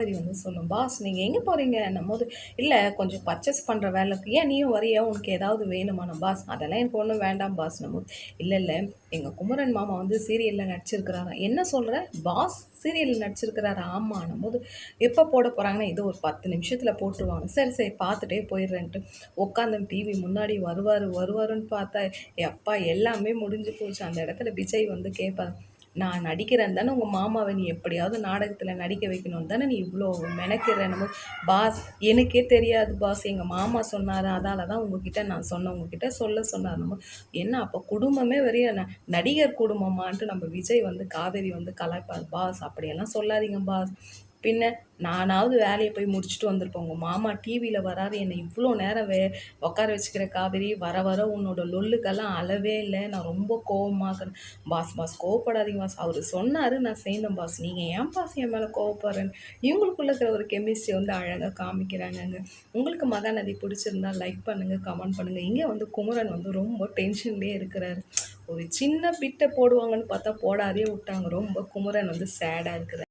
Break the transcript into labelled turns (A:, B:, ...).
A: சரி வந்து சொல்லும். பாஸ் நீங்கள் எங்கே போகிறீங்க போது இல்லை கொஞ்சம் பர்ச்சேஸ் பண்ணுற வேலைக்கு. ஏன் நீயும் வரியா? உனக்கு ஏதாவது வேணுமான பாஸ் அதெல்லாம் எனக்கு ஒன்றும் வேண்டாம் பாஸ். நம்ம இல்லை இல்லை. எங்கள் குமரன் மாமா வந்து சீரியலில் நடிச்சிருக்கிறாரா? என்ன சொல்கிற பாஸ் சீரியலில் நடிச்சிருக்கிறாரா? ஆமாம் போது எப்போ போட போகிறாங்கன்னா இது ஒரு பத்து நிமிஷத்தில் போட்டுருவாங்க. சரி சரி பார்த்துட்டே போயிடுறேன்ட்டு. உட்காந்து டிவி முன்னாடி வருவார் வருவாருன்னு பார்த்தா எப்பா எல்லாமே முடிஞ்சு போச்சு. அந்த இடத்துல விஜய் வந்து கேட்பார் நான் நடிக்கிறேன் தானே உங்கள் மாமாவை நீ எப்படியாவது நாடகத்தில் நடிக்க வைக்கணும்னு தானே நீ இவ்வளோ மெனக்கிறேன்னு பாஸ். எனக்கே தெரியாது பாஸ். எங்கள் மாமா சொன்னார் அதால் தான் உங்ககிட்ட நான் சொன்னேன். உங்ககிட்ட சொல்ல சொன்னார் நம்ம. என்ன அப்போ குடும்பமே வரைய ந நடிகர் குடும்பமான்ட்டு நம்ம விஜய் வந்து காவேரி வந்து கலாய்ப்பார். பாஸ் அப்படியெல்லாம் சொல்லாதீங்க பாஸ். பின்ன நானாவது வேலையை போய் முடிச்சுட்டு வந்திருப்பேன். உங்கள் மாமா டிவியில் வராரு. என்னை இவ்வளோ நேரம் வே உட்கார வச்சுக்கிற காவேரி வர வர உன்னோட லொல்லுக்கெல்லாம் அளவே இல்லை. நான் ரொம்ப கோவமாக பாஸ் பாஸ் கோவப்படாதீங்க பாஸ். அவர் சொன்னார் நான் சேர்ந்தேன் பாஸ். நீங்கள் ஏன் பாஸ் என் மேலே கோவப்படுறேன்னு இவங்களுக்குள்ள இருக்கிற ஒரு கெமிஸ்ட்ரி வந்து அழகாக காமிக்கிறாங்கங்க. உங்களுக்கு மகாநதி பிடிச்சிருந்தா லைக் பண்ணுங்கள் கமெண்ட் பண்ணுங்கள் இங்கே வந்து குமரன் வந்து ரொம்ப டென்ஷன்லேயே இருக்கிறாரு. ஒரு சின்ன பிட்டை போடுவாங்கன்னு பார்த்தா போடாதே விட்டாங்க. ரொம்ப குமரன் வந்து சேடாக இருக்கிறார்.